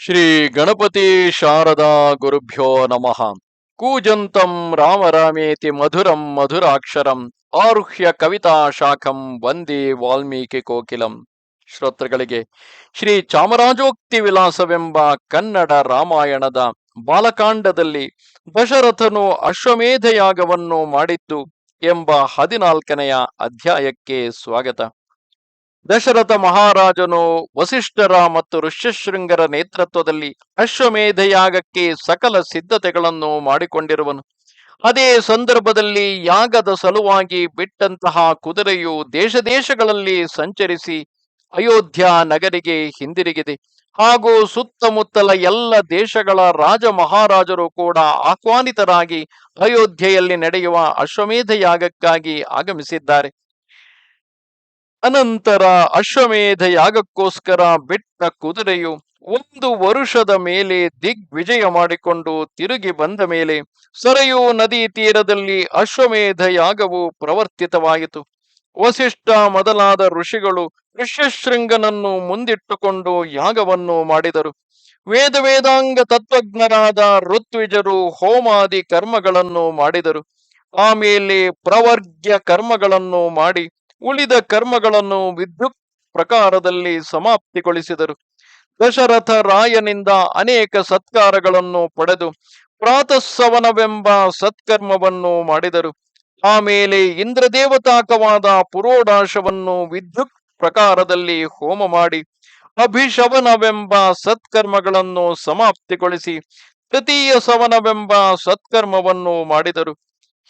ಶ್ರೀ ಗಣಪತಿ ಶಾರದಾ ಗುರುಭ್ಯೋ ನಮಃ. ಕೂಜಂತಂ ರಾಮರಾಮೇತಿ ಮಧುರಂ ಮಧುರಾಕ್ಷರಂ ಆರುಹ್ಯ ಕವಿತಾ ಶಾಖಂ ವಂದೇ ವಾಲ್ಮೀಕಿ ಕೋಕಿಲಂ. ಶ್ರೋತೃಗಳಿಗೆ, ಶ್ರೀ ಚಾಮರಾಜೋಕ್ತಿ ವಿಲಾಸವೆಂಬ ಕನ್ನಡ ರಾಮಾಯಣದ ಬಾಲಕಾಂಡದಲ್ಲಿ ದಶರಥನು ಅಶ್ವಮೇಧ ಯಾಗವನ್ನು ಮಾಡಿದ್ದು ಎಂಬ ಹದಿನಾಲ್ಕನೆಯ ಅಧ್ಯಾಯಕ್ಕೆ ಸ್ವಾಗತ. ದಶರಥ ಮಹಾರಾಜನು ವಸಿಷ್ಠರ ಮತ್ತು ಋಷ್ಯಶೃಂಗರ ನೇತೃತ್ವದಲ್ಲಿ ಅಶ್ವಮೇಧ ಯಾಗಕ್ಕೆ ಸಕಲ ಸಿದ್ಧತೆಗಳನ್ನು ಮಾಡಿಕೊಂಡಿರುವನು. ಅದೇ ಸಂದರ್ಭದಲ್ಲಿ ಯಾಗದ ಸಲುವಾಗಿ ಬಿಟ್ಟಂತಹ ಕುದುರೆಯು ದೇಶ ದೇಶಗಳಲ್ಲಿ ಸಂಚರಿಸಿ ಅಯೋಧ್ಯ ನಗರಿಗೆ ಹಿಂದಿರುಗಿದೆ. ಹಾಗೂ ಸುತ್ತಮುತ್ತಲ ಎಲ್ಲ ದೇಶಗಳ ರಾಜ ಮಹಾರಾಜರು ಕೂಡ ಆಹ್ವಾನಿತರಾಗಿ ಅಯೋಧ್ಯೆಯಲ್ಲಿ ನಡೆಯುವ ಅಶ್ವಮೇಧ ಯಾಗಕ್ಕಾಗಿ ಆಗಮಿಸಿದ್ದಾರೆ. ಅನಂತರ ಅಶ್ವಮೇಧ ಯಾಗಕ್ಕೋಸ್ಕರ ಬಿಟ್ಟ ಕುದುರೆಯು ಒಂದು ವರುಷದ ಮೇಲೆ ದಿಗ್ವಿಜಯ ಮಾಡಿಕೊಂಡು ತಿರುಗಿ ಬಂದ ಮೇಲೆ ಸರಯೂ ನದಿ ತೀರದಲ್ಲಿ ಅಶ್ವಮೇಧ ಯಾಗವು ಪ್ರವರ್ತಿತವಾಯಿತು. ವಸಿಷ್ಠ ಮೊದಲಾದ ಋಷಿಗಳು ಋಷ್ಯಶೃಂಗನನ್ನು ಮುಂದಿಟ್ಟುಕೊಂಡು ಯಾಗವನ್ನು ಮಾಡಿದರು. ವೇದ ವೇದಾಂಗ ತತ್ವಜ್ಞರಾದ ಋತ್ವಿಜರು ಹೋಮಾದಿ ಕರ್ಮಗಳನ್ನು ಮಾಡಿದರು. ಆಮೇಲೆ ಪ್ರವರ್ಗ್ಯ ಕರ್ಮಗಳನ್ನು ಮಾಡಿ ಉಳಿದ ಕರ್ಮಗಳನ್ನು ವಿದ್ಯುತ್ ಪ್ರಕಾರದಲ್ಲಿ ಸಮಾಪ್ತಿಗೊಳಿಸಿದರು. ದಶರಥ ರಾಯನಿಂದ ಅನೇಕ ಸತ್ಕಾರಗಳನ್ನು ಪಡೆದು ಪ್ರಾತಃಸವನವೆಂಬ ಸತ್ಕರ್ಮವನ್ನು ಮಾಡಿದರು. ಆಮೇಲೆ ಇಂದ್ರದೇವತಾಕವಾದ ಪುರೋಡಾಶವನ್ನು ವಿದ್ಯುತ್ ಪ್ರಕಾರದಲ್ಲಿ ಹೋಮ ಮಾಡಿ ಅಭಿಶವನವೆಂಬ ಸತ್ಕರ್ಮಗಳನ್ನು ಸಮಾಪ್ತಿಗೊಳಿಸಿ ತೃತೀಯ ಸವನವೆಂಬ ಸತ್ಕರ್ಮವನ್ನು ಮಾಡಿದರು.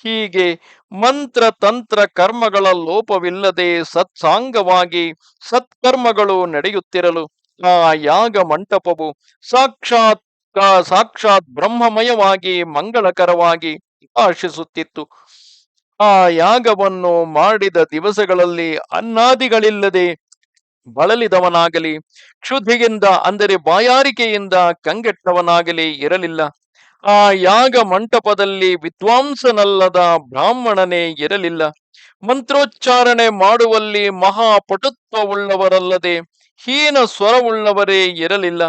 ಹೀಗೆ ಮಂತ್ರ ತಂತ್ರ ಕರ್ಮಗಳ ಲೋಪವಿಲ್ಲದೆ ಸತ್ಸಾಂಗವಾಗಿ ಸತ್ಕರ್ಮಗಳು ನಡೆಯುತ್ತಿರಲು ಆ ಯಾಗ ಮಂಟಪವು ಸಾಕ್ಷಾತ್ ಸಾಕ್ಷಾತ್ ಬ್ರಹ್ಮಮಯವಾಗಿ ಮಂಗಳಕರವಾಗಿ ಆಶಿಸುತ್ತಿತ್ತು. ಆ ಯಾಗವನ್ನು ಮಾಡಿದ ದಿವಸಗಳಲ್ಲಿ ಅನ್ನಾದಿಗಳಿಲ್ಲದೆ ಬಳಲಿದವನಾಗಲಿ ಕ್ಷುಧಿಗಿಂದ ಅಂದರೆ ಬಾಯಾರಿಕೆಯಿಂದ ಕಂಗೆಟ್ಟವನಾಗಲಿ ಇರಲಿಲ್ಲ. ಆ ಯಾಗ ಮಂಟಪದಲ್ಲಿ ವಿದ್ವಾಂಸನಲ್ಲದ ಬ್ರಾಹ್ಮಣನೇ ಇರಲಿಲ್ಲ. ಮಂತ್ರೋಚ್ಚಾರಣೆ ಮಾಡುವಲ್ಲಿ ಮಹಾಪಟುತ್ವವುಳ್ಳವರಲ್ಲದೆ ಹೀನ ಸ್ವರವುಳ್ಳವರೇ ಇರಲಿಲ್ಲ.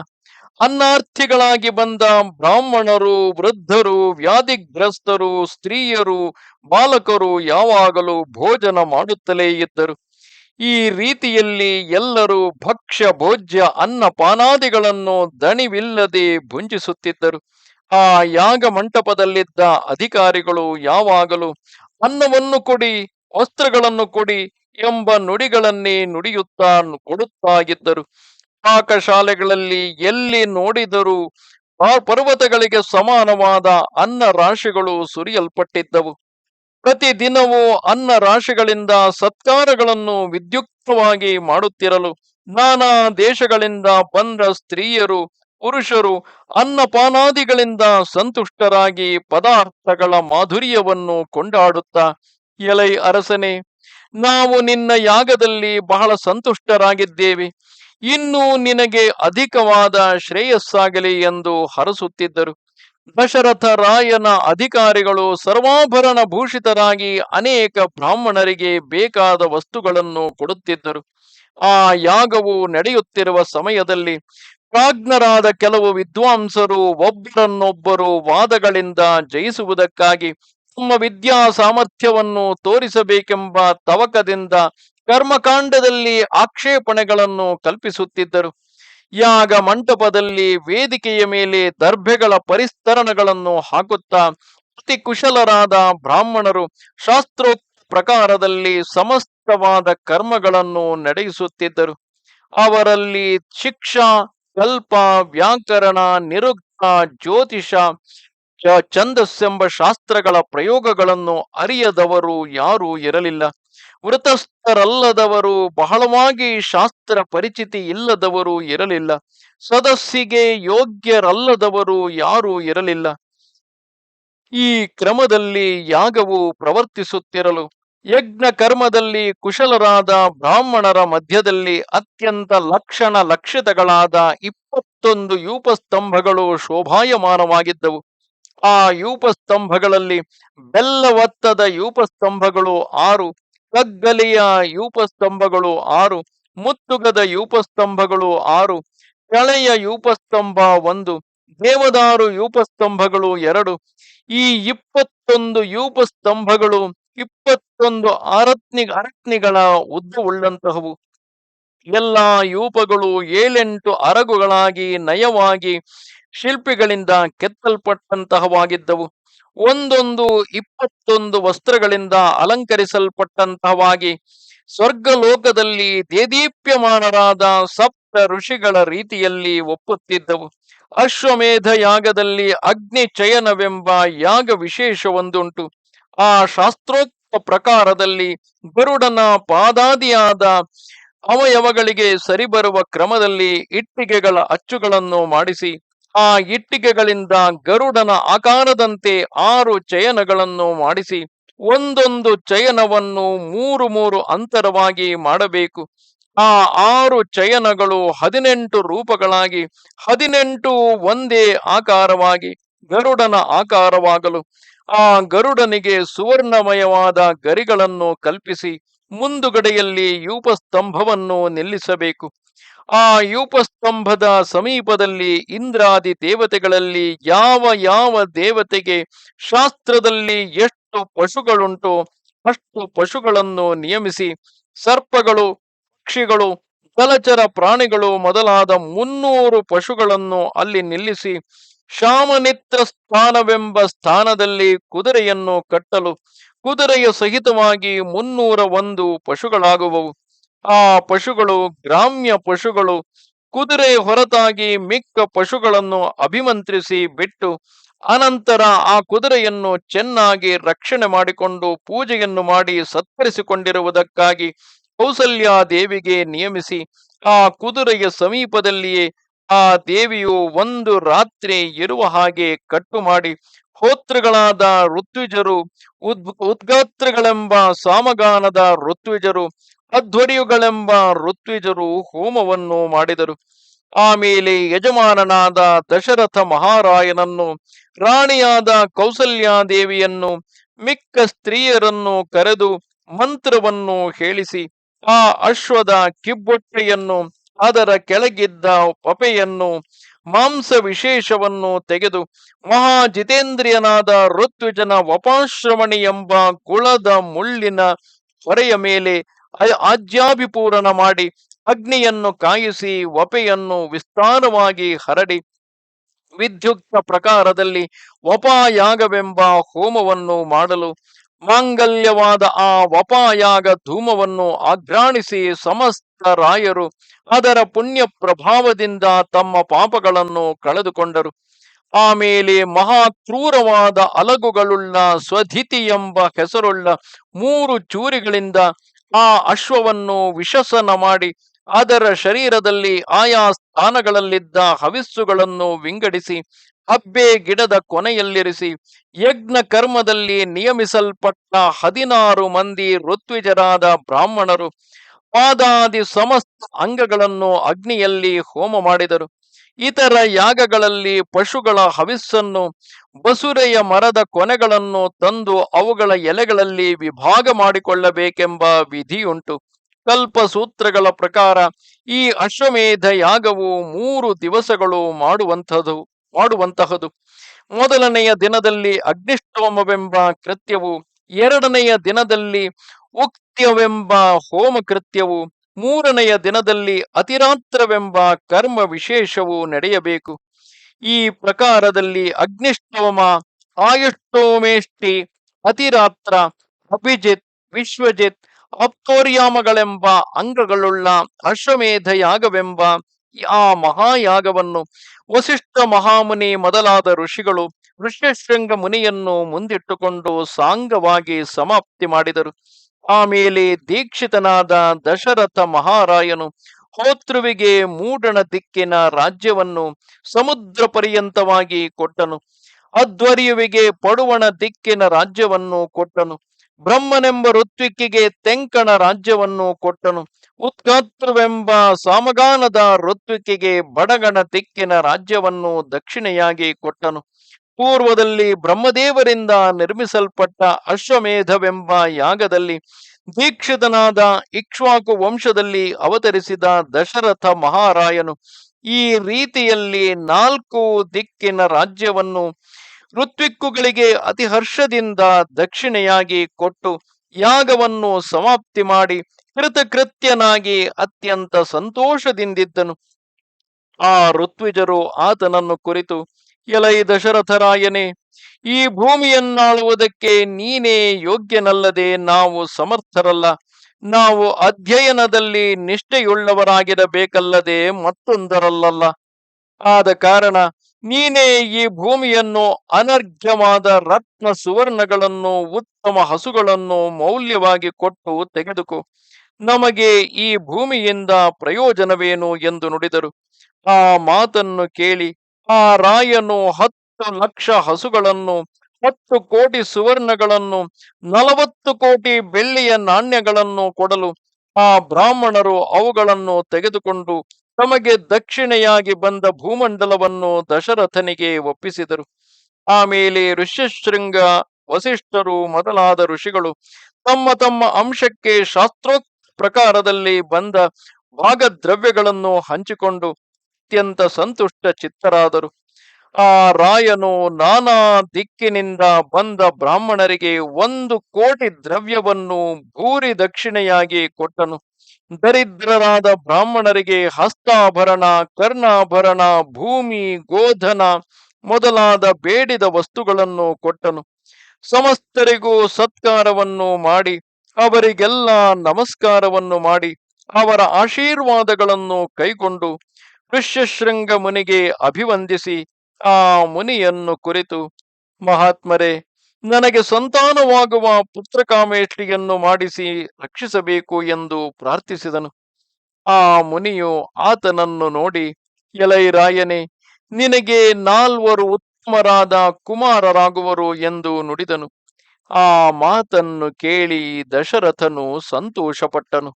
ಅನ್ನಾರ್ಥಿಗಳಾಗಿ ಬಂದ ಬ್ರಾಹ್ಮಣರು, ವೃದ್ಧರು, ವ್ಯಾಧಿಗ್ರಸ್ತರು, ಸ್ತ್ರೀಯರು, ಬಾಲಕರು ಯಾವಾಗಲೂ ಭೋಜನ ಮಾಡುತ್ತಲೇ ಇದ್ದರು. ಈ ರೀತಿಯಲ್ಲಿ ಎಲ್ಲರೂ ಭಕ್ಷ್ಯ, ಭೋಜ್ಯ, ಅನ್ನ, ಪಾನಾದಿಗಳನ್ನು ದಣಿವಿಲ್ಲದೆ ಭುಂಜಿಸುತ್ತಿದ್ದರು. ಆ ಯಾಗ ಮಂಟಪದಲ್ಲಿದ್ದ ಅಧಿಕಾರಿಗಳು ಯಾವಾಗಲೂ ಅನ್ನವನ್ನು ಕೊಡಿ, ವಸ್ತ್ರಗಳನ್ನು ಕೊಡಿ ಎಂಬ ನುಡಿಗಳನ್ನೇ ನುಡಿಯುತ್ತಾ ಕೊಡುತ್ತಾ ಇದ್ದರು. ಪಾಕಶಾಲೆಗಳಲ್ಲಿ ಎಲ್ಲಿ ನೋಡಿದರೂ ಆ ಪರ್ವತಗಳಿಗೆ ಸಮಾನವಾದ ಅನ್ನ ರಾಶಿಗಳು ಸುರಿಯಲ್ಪಟ್ಟಿದ್ದವು. ಪ್ರತಿದಿನವೂ ಅನ್ನ ರಾಶಿಗಳಿಂದ ಸತ್ಕಾರಗಳನ್ನು ವಿದ್ಯುಕ್ತವಾಗಿ ಮಾಡುತ್ತಿರಲು ನಾನಾ ದೇಶಗಳಿಂದ ಬಂದ ಸ್ತ್ರೀಯರು ಪುರುಷರು ಅನ್ನಪಾನಾದಿಗಳಿಂದ ಸಂತುಷ್ಟರಾಗಿ ಪದಾರ್ಥಗಳ ಮಾಧುರ್ಯವನ್ನು ಕೊಂಡಾಡುತ್ತಾ, ಎಲೈ ಅರಸನೆ, ನಾವು ನಿನ್ನ ಯಾಗದಲ್ಲಿ ಬಹಳ ಸಂತುಷ್ಟರಾಗಿದ್ದೇವೆ. ಇನ್ನು ನಿನಗೆ ಅಧಿಕವಾದ ಶ್ರೇಯಸ್ಸಾಗಲಿ ಎಂದು ಹರಸುತ್ತಿದ್ದರು. ದಶರಥ ರಾಯನ ಅಧಿಕಾರಿಗಳು ಸರ್ವಾಭರಣ ಭೂಷಿತರಾಗಿ ಅನೇಕ ಬ್ರಾಹ್ಮಣರಿಗೆ ಬೇಕಾದ ವಸ್ತುಗಳನ್ನು ಕೊಡುತ್ತಿದ್ದರು. ಆ ಯಾಗವು ನಡೆಯುತ್ತಿರುವ ಸಮಯದಲ್ಲಿ ಪ್ರಾಜ್ಞರಾದ ಕೆಲವು ವಿದ್ವಾಂಸರು, ಒಬ್ಬರನ್ನೊಬ್ಬರು ವಾದಗಳಿಂದ ಜಯಿಸುವುದಕ್ಕಾಗಿ ತಮ್ಮ ವಿದ್ಯಾ ಸಾಮರ್ಥ್ಯವನ್ನು ತೋರಿಸಬೇಕೆಂಬ ತವಕದಿಂದ ಕರ್ಮಕಾಂಡದಲ್ಲಿ ಆಕ್ಷೇಪಣೆಗಳನ್ನು ಕಲ್ಪಿಸುತ್ತಿದ್ದರು. ಯಾಗ ಮಂಟಪದಲ್ಲಿ ವೇದಿಕೆಯ ಮೇಲೆ ದರ್ಭೆಗಳ ಪರಿಸ್ತರಣಗಳನ್ನು ಹಾಕುತ್ತಾ ಅತಿ ಕುಶಲರಾದ ಬ್ರಾಹ್ಮಣರು ಶಾಸ್ತ್ರೋಕ್ತ ಪ್ರಕಾರದಲ್ಲಿ ಸಮಸ್ತವಾದ ಕರ್ಮಗಳನ್ನು ನಡೆಯಿಸುತ್ತಿದ್ದರು ಅವರಲ್ಲಿ ಶಿಕ್ಷಾ ಕಲ್ಪ ವ್ಯಾಕರಣ, ನಿರುಕ್ತ, ಜ್ಯೋತಿಷ ಛಂದಸ್ಸೆಂಬ ಶಾಸ್ತ್ರಗಳ ಪ್ರಯೋಗಗಳನ್ನು ಅರಿಯದವರು ಯಾರೂ ಇರಲಿಲ್ಲ. ವೃತಸ್ಥರಲ್ಲದವರು, ಬಹಳವಾಗಿ ಶಾಸ್ತ್ರ ಪರಿಚಿತಿ ಇಲ್ಲದವರು ಇರಲಿಲ್ಲ. ಸದಸ್ಸಿಗೆ ಯೋಗ್ಯರಲ್ಲದವರು ಯಾರೂ ಇರಲಿಲ್ಲ. ಈ ಕ್ರಮದಲ್ಲಿ ಯಾಗವು ಪ್ರವರ್ತಿಸುತ್ತಿರಲು ಯಜ್ಞ ಕರ್ಮದಲ್ಲಿ ಕುಶಲರಾದ ಬ್ರಾಹ್ಮಣರ ಮಧ್ಯದಲ್ಲಿ ಅತ್ಯಂತ ಲಕ್ಷಣ ಲಕ್ಷಿತಗಳಾದ ಇಪ್ಪತ್ತೊಂದು ಯೂಪಸ್ತಂಭಗಳು ಶೋಭಾಯಮಾನವಾಗಿದ್ದವು. ಆ ಯೂಪಸ್ತಂಭಗಳಲ್ಲಿ ಬೆಲ್ಲವತ್ತದ ಯೂಪಸ್ತಂಭಗಳು ಆರು, ಕಗ್ಗಲಿಯ ಯೂಪಸ್ತಂಭಗಳು ಆರು, ಮುತ್ತುಗದ ಯೂಪಸ್ತಂಭಗಳು ಆರು, ಕಳೆಯ ಯೂಪಸ್ತಂಭ ಒಂದು, ದೇವದಾರು ಯೂಪಸ್ತಂಭಗಳು ಎರಡು. ಈ ಇಪ್ಪತ್ತೊಂದು ಯೂಪಸ್ತಂಭಗಳು ಇಪ್ಪತ್ತೊಂದು ಆರತ್ನಿ ಅರತ್ನಿಗಳ ಉದ್ದವುಳ್ಳಂತಹವು ಎಲ್ಲ ಯೂಪಗಳು ಏಳೆಂಟು ಅರಗುಗಳಾಗಿ ನಯವಾಗಿ ಶಿಲ್ಪಿಗಳಿಂದ ಕೆತ್ತಲ್ಪಟ್ಟಂತಹವಾಗಿದ್ದವು. ಒಂದೊಂದು ಇಪ್ಪತ್ತೊಂದು ವಸ್ತ್ರಗಳಿಂದ ಅಲಂಕರಿಸಲ್ಪಟ್ಟಂತಹವಾಗಿ ಸ್ವರ್ಗಲೋಕದಲ್ಲಿ ದೇದೀಪ್ಯಮಾನರಾದ ಸಪ್ತ ಋಷಿಗಳ ರೀತಿಯಲ್ಲಿ ಒಪ್ಪುತ್ತಿದ್ದವು. ಅಶ್ವಮೇಧ ಯಾಗದಲ್ಲಿ ಅಗ್ನಿ ಚಯನವೆಂಬ ಯಾಗ ವಿಶೇಷವೊಂದುಂಟು ಆ ಶಾಸ್ತ್ರೋಕ್ತ ಪ್ರಕಾರದಲ್ಲಿ ಗರುಡನ ಪಾದಾದಿಯಾದ ಅವಯವಗಳಿಗೆ ಸರಿಬರುವ ಕ್ರಮದಲ್ಲಿ ಇಟ್ಟಿಗೆಗಳ ಅಚ್ಚುಗಳನ್ನು ಮಾಡಿಸಿ, ಆ ಇಟ್ಟಿಗೆಗಳಿಂದ ಗರುಡನ ಆಕಾರದಂತೆ ಆರು ಚಯನಗಳನ್ನು ಮಾಡಿಸಿ, ಒಂದೊಂದು ಚಯನವನ್ನು ಮೂರು ಮೂರು ಅಂತರವಾಗಿ ಮಾಡಬೇಕು. ಆ ಆರು ಚಯನಗಳು ಹದಿನೆಂಟು ರೂಪಗಳಾಗಿ, ಹದಿನೆಂಟು ಒಂದೇ ಆಕಾರವಾಗಿ, ಗರುಡನ ಆಕಾರವಾಗಲು ಆ ಗರುಡನಿಗೆ ಸುವರ್ಣಮಯವಾದ ಗರಿಗಳನ್ನು ಕಲ್ಪಿಸಿ ಮುಂದುಗಡೆಯಲ್ಲಿ ಯೂಪಸ್ತಂಭವನ್ನು ನಿಲ್ಲಿಸಬೇಕು. ಆ ಯೂಪಸ್ತಂಭದ ಸಮೀಪದಲ್ಲಿ ಇಂದ್ರಾದಿ ದೇವತೆಗಳಲ್ಲಿ ಯಾವ ಯಾವ ದೇವತೆಗೆ ಶಾಸ್ತ್ರದಲ್ಲಿ ಎಷ್ಟು ಪಶುಗಳುಂಟೋ ಅಷ್ಟು ಪಶುಗಳನ್ನು ನಿಯಮಿಸಿ ಸರ್ಪಗಳು, ಪಕ್ಷಿಗಳು ಜಲಚರ ಪ್ರಾಣಿಗಳು ಮೊದಲಾದ ಮುನ್ನೂರು ಪಶುಗಳನ್ನು ಅಲ್ಲಿ ನಿಲ್ಲಿಸಿ ಶಾಮನಿತ್ರ ಸ್ಥಾನವೆಂಬ ಸ್ಥಾನದಲ್ಲಿ ಕುದುರೆಯನ್ನು ಕಟ್ಟಲು ಕುದುರೆಯ ಸಹಿತವಾಗಿ ಮುನ್ನೂರ ಒಂದು ಪಶುಗಳಾಗುವವು. ಆ ಪಶುಗಳು ಗ್ರಾಮ್ಯ ಪಶುಗಳು. ಕುದುರೆ ಹೊರತಾಗಿ ಮಿಕ್ಕ ಪಶುಗಳನ್ನು ಅಭಿಮಂತ್ರಿಸಿ ಬಿಟ್ಟು ಅನಂತರ ಆ ಕುದುರೆಯನ್ನು ಚೆನ್ನಾಗಿ ರಕ್ಷಣೆ ಮಾಡಿಕೊಂಡು ಪೂಜೆಯನ್ನು ಮಾಡಿ ಸತ್ಕರಿಸಿಕೊಂಡಿರುವುದಕ್ಕಾಗಿ ಕೌಸಲ್ಯಾದೇವಿಗೆ ನಿಯಮಿಸಿ ಆ ಕುದುರೆಯ ಸಮೀಪದಲ್ಲಿಯೇ ಆ ದೇವಿಯು ಒಂದು ರಾತ್ರಿ ಇರುವ ಹಾಗೆ ಕಟ್ಟು ಮಾಡಿ ಹೋತ್ರಗಳಾದ ಋತ್ವಿಜರು, ಉದ್, ಉದ್ಗಾತ್ರಗಳೆಂಬ ಸಾಮಗಾನದ ಋತ್ವಿಜರು ಅಧ್ವರಿಯುಗಳೆಂಬ ಋತ್ವಿಜರು ಹೋಮವನ್ನು ಮಾಡಿದರು. ಆಮೇಲೆ ಯಜಮಾನನಾದ ದಶರಥ ಮಹಾರಾಯನನ್ನು, ರಾಣಿಯಾದ ಕೌಸಲ್ಯಾದೇವಿಯನ್ನು, ಮಿಕ್ಕ ಸ್ತ್ರೀಯರನ್ನು ಕರೆದು ಮಂತ್ರವನ್ನು ಹೇಳಿಸಿ, ಆ ಅಶ್ವದ ಕಿಬ್ಬೊಟ್ಟೆಯನ್ನು ಅದರ ಕೆಳಗಿದ್ದ ಪಪೆಯನ್ನು, ಮಾಂಸ ವಿಶೇಷವನ್ನು ತೆಗೆದು ಮಹಾ ಜಿತೇಂದ್ರಿಯನಾದ ಋತ್ವಿಜನ ವಪಾಶ್ರವಣಿ ಎಂಬ ಕುಳದ ಮುಳ್ಳಿನ ಹೊರೆಯ ಮೇಲೆ ಆಜ್ಯಾಭಿಪೂರಣ ಮಾಡಿ ಅಗ್ನಿಯನ್ನು ಕಾಯಿಸಿ ವಪೆಯನ್ನು ವಿಸ್ತಾರವಾಗಿ ಹರಡಿ ವಿದ್ಯುಕ್ತ ಪ್ರಕಾರದಲ್ಲಿ ವಪಾಯಾಗವೆಂಬ ಹೋಮವನ್ನು ಮಾಡಲು ಮಾಂಗಲ್ಯವಾದ ಆ ವಪಾಯಾಗ ಧೂಮವನ್ನು ಆಘ್ರಾಣಿಸಿ ಸಮಸ್ತ ರಾಯರು ಅದರ ಪುಣ್ಯ ಪ್ರಭಾವದಿಂದ ತಮ್ಮ ಪಾಪಗಳನ್ನು ಕಳೆದುಕೊಂಡರು. ಆಮೇಲೆ ಮಹಾ ಕ್ರೂರವಾದ ಅಲಗುಗಳುಳ್ಳ ಸ್ವಧಿತಿ ಎಂಬ ಹೆಸರುಳ್ಳ ಮೂರು ಚೂರಿಗಳಿಂದ ಆ ಅಶ್ವವನ್ನು ವಿಶಸನ ಮಾಡಿ ಅದರ ಶರೀರದಲ್ಲಿ ಆಯಾ ಸ್ಥಾನಗಳಲ್ಲಿದ್ದ ಹವಿಸ್ಸುಗಳನ್ನು ವಿಂಗಡಿಸಿ ಹಬ್ಬೆ ಗಿಡದ ಕೊನೆಯಲ್ಲಿರಿಸಿ ಯಜ್ಞ ಕರ್ಮದಲ್ಲಿ ನಿಯಮಿಸಲ್ಪಟ್ಟ ಹದಿನಾರು ಮಂದಿ ಋತ್ವಿಜರಾದ ಬ್ರಾಹ್ಮಣರು ಪಾದಾದಿ ಸಮಸ್ತ ಅಂಗಗಳನ್ನು ಅಗ್ನಿಯಲ್ಲಿ ಹೋಮ ಮಾಡಿದರು. ಇತರ ಯಾಗಗಳಲ್ಲಿ ಪಶುಗಳ ಹವಿಸ್ಸನ್ನು, ಬಸುರೆಯ ಮರದ ಕೊನೆಗಳನ್ನು ತಂದು ಅವುಗಳ ಎಲೆಗಳಲ್ಲಿ ವಿಭಾಗ ಮಾಡಿಕೊಳ್ಳಬೇಕೆಂಬ ವಿಧಿಯುಂಟು. ಕಲ್ಪಸೂತ್ರಗಳ ಪ್ರಕಾರ ಈ ಅಶ್ವಮೇಧ ಯಾಗವು ಮೂರು ದಿವಸಗಳು ಮಾಡುವಂಥದ್ದು ಮಾಡುವಂತಹದು. ಮೊದಲನೆಯ ದಿನದಲ್ಲಿ ಅಗ್ನಿಷ್ಟೋಮವೆಂಬ ಕೃತ್ಯವು, ಎರಡನೆಯ ದಿನದಲ್ಲಿ ಉಕ್ತ್ಯವೆಂಬ ಹೋಮ ಕೃತ್ಯವು ಮೂರನೆಯ ದಿನದಲ್ಲಿ ಅತಿರಾತ್ರವೆಂಬ ಕರ್ಮ ವಿಶೇಷವು ನಡೆಯಬೇಕು. ಈ ಪ್ರಕಾರದಲ್ಲಿ ಅಗ್ನಿಷ್ಟೋಮ ಆಯುಷ್ಟೋಮೇಷ್ಟಿ ಅತಿರಾತ್ರ, ಅಭಿಜಿತ್, ವಿಶ್ವಜಿತ್ ಅಪ್ತೋರ್ಯಾಮಗಳೆಂಬ ಅಂಗಗಳುಳ್ಳ ಅಶ್ವಮೇಧ ಯಾಗವೆಂಬ ಆ ಮಹಾಯಾಗವನ್ನು ವಸಿಷ್ಠ ಮಹಾಮುನಿ ಮೊದಲಾದ ಋಷಿಗಳು ಋಷ್ಯಶೃಂಗ ಮುನಿಯನ್ನು ಮುಂದಿಟ್ಟುಕೊಂಡು ಸಾಂಗವಾಗಿ ಸಮಾಪ್ತಿ ಮಾಡಿದರು. ಆಮೇಲೆ ದೀಕ್ಷಿತನಾದ ದಶರಥ ಮಹಾರಾಯನು ಹೋತೃವಿಗೆ ಮೂಡಣ ದಿಕ್ಕಿನ ರಾಜ್ಯವನ್ನು ಸಮುದ್ರ ಪರ್ಯಂತವಾಗಿ ಕೊಟ್ಟನು. ಅಧ್ವರ್ಯುವಿಗೆ ಪಡುವಣ ದಿಕ್ಕಿನ ರಾಜ್ಯವನ್ನು ಕೊಟ್ಟನು. ಬ್ರಹ್ಮನೆಂಬ ಋತ್ವಿಕ್ಕಿಗೆ ತೆಂಕಣ ರಾಜ್ಯವನ್ನು ಕೊಟ್ಟನು. ಉತ್ಕಾತೃವೆಂಬ ಸಾಮಗಾನದ ಋತ್ವಿಕೆಗೆ ಬಡಗಣ ತಿಕ್ಕಿನ ರಾಜ್ಯವನ್ನು ದಕ್ಷಿಣೆಯಾಗಿ ಕೊಟ್ಟನು. ಪೂರ್ವದಲ್ಲಿ ಬ್ರಹ್ಮದೇವರಿಂದ ನಿರ್ಮಿಸಲ್ಪಟ್ಟ ಅಶ್ವಮೇಧವೆಂಬ ಯಾಗದಲ್ಲಿ ದೀಕ್ಷಿತನಾದ ಇಕ್ಷ್ವಾಕು ವಂಶದಲ್ಲಿ ಅವತರಿಸಿದ ದಶರಥ ಮಹಾರಾಯನು ಈ ರೀತಿಯಲ್ಲಿ ನಾಲ್ಕು ದಿಕ್ಕಿನ ರಾಜ್ಯವನ್ನು ಋತ್ವಿಕ್ಕುಗಳಿಗೆ ಅತಿ ಹರ್ಷದಿಂದ ದಕ್ಷಿಣೆಯಾಗಿ ಕೊಟ್ಟು ಯಾಗವನ್ನು ಸಮಾಪ್ತಿ ಮಾಡಿ ಕೃತಕೃತ್ಯನಾಗಿ ಅತ್ಯಂತ ಸಂತೋಷದಿಂದಿದ್ದನು. ಆ ಋತ್ವಿಜರು ಆತನನ್ನು ಕುರಿತು, ಎಲೈ ದಶರಥರಾಯನೇ, ಈ ಭೂಮಿಯನ್ನಾಳುವುದಕ್ಕೆ ನೀನೇ ಯೋಗ್ಯನಲ್ಲದೆ ನಾವು ಸಮರ್ಥರಲ್ಲ. ನಾವು ಅಧ್ಯಯನದಲ್ಲಿ ನಿಷ್ಠೆಯುಳ್ಳವರಾಗಿರಬೇಕಲ್ಲದೆ ಮತ್ತೊಂದರಲ್ಲಲ್ಲ. ಆದ ಕಾರಣ ನೀನೇ ಈ ಭೂಮಿಯನ್ನು ಅನರ್ಘ್ಯವಾದ ರತ್ನ ಸುವರ್ಣಗಳನ್ನು ಉತ್ತಮ ಹಸುಗಳನ್ನು ಮೌಲ್ಯವಾಗಿ ಕೊಟ್ಟು ತೆಗೆದುಕೋ. ನಮಗೆ ಈ ಭೂಮಿಯಿಂದ ಪ್ರಯೋಜನವೇನು ಎಂದು ನುಡಿದರು. ಆ ಮಾತನ್ನು ಕೇಳಿ ಆ ರಾಯನು ಹತ್ತು ಲಕ್ಷ ಹಸುಗಳನ್ನು, ಹತ್ತು ಕೋಟಿ ಸುವರ್ಣಗಳನ್ನು, ನಲವತ್ತು ಕೋಟಿ ಬೆಳ್ಳಿಯ ನಾಣ್ಯಗಳನ್ನು ಕೊಡಲು ಆ ಬ್ರಾಹ್ಮಣರು ಅವುಗಳನ್ನು ತೆಗೆದುಕೊಂಡು ತಮಗೆ ದಕ್ಷಿಣೆಯಾಗಿ ಬಂದ ಭೂಮಂಡಲವನ್ನು ದಶರಥನಿಗೆ ಒಪ್ಪಿಸಿದರು. ಆಮೇಲೆ ಋಷ್ಯಶೃಂಗ ವಸಿಷ್ಠರು ಮೊದಲಾದ ಋಷಿಗಳು ತಮ್ಮ ತಮ್ಮ ಅಂಶಕ್ಕೆ ಶಾಸ್ತ್ರೋಕ್ತ ಪ್ರಕಾರದಲ್ಲಿ ಬಂದ ಭಾಗದ್ರವ್ಯಗಳನ್ನು ಹಂಚಿಕೊಂಡು ಅತ್ಯಂತ ಸಂತುಷ್ಟ ಚಿತ್ತರಾದರು. ಆ ರಾಯನು ನಾನಾ ದಿಕ್ಕಿನಿಂದ ಬಂದ ಬ್ರಾಹ್ಮಣರಿಗೆ ಒಂದು ಕೋಟಿ ದ್ರವ್ಯವನ್ನು ಭೂರಿ ದಕ್ಷಿಣೆಯಾಗಿ ಕೊಟ್ಟನು. ದರಿದ್ರರಾದ ಬ್ರಾಹ್ಮಣರಿಗೆ ಹಸ್ತಾಭರಣ, ಕರ್ಣಾಭರಣ, ಭೂಮಿ, ಗೋಧನ ಮೊದಲಾದ ಬೇಡಿದ ವಸ್ತುಗಳನ್ನು ಕೊಟ್ಟನು. ಸಮಸ್ತರಿಗೂ ಸತ್ಕಾರವನ್ನು ಮಾಡಿ ಅವರಿಗೆಲ್ಲ ನಮಸ್ಕಾರವನ್ನು ಮಾಡಿ ಅವರ ಆಶೀರ್ವಾದಗಳನ್ನು ಕೈಗೊಂಡು ಋಷ್ಯಶೃಂಗ ಮುನಿಗೆ ಅಭಿವಂದಿಸಿ ಆ ಮುನಿಯನ್ನು ಕುರಿತು, ಮಹಾತ್ಮರೇ, ನನಗೆ ಸಂತಾನವಾಗುವ ಪುತ್ರಕಾಮೇಷ್ಟಿಯನ್ನು ಮಾಡಿಸಿ ರಕ್ಷಿಸಬೇಕು ಎಂದು ಪ್ರಾರ್ಥಿಸಿದನು. ಆ ಮುನಿಯು ಆತನನ್ನು ನೋಡಿ ಎಲೈರಾಯನೇ ನಿನಗೆ ನಾಲ್ವರು ಉತ್ತಮರಾದ ಕುಮಾರರಾಗುವರು ಎಂದು ನುಡಿದನು. ಆ ಮಾತನ್ನು ಕೇಳಿ ದಶರಥನು ಸಂತೋಷಪಟ್ಟನು.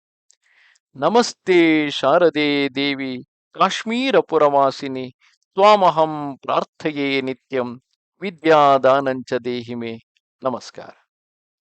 ನಮಸ್ತೆ ಶಾರದೆ ದೇವಿ ಕಾಶ್ಮೀರ ಪುರವಾಸಿನಿ ತ್ವಾಮಹಂ ಪ್ರಾರ್ಥಯೇ ನಿತ್ಯಂ, ವಿದ್ಯಾದಾನಂಚ ದೇಹಿಮೆ. ನಮಸ್ಕಾರ.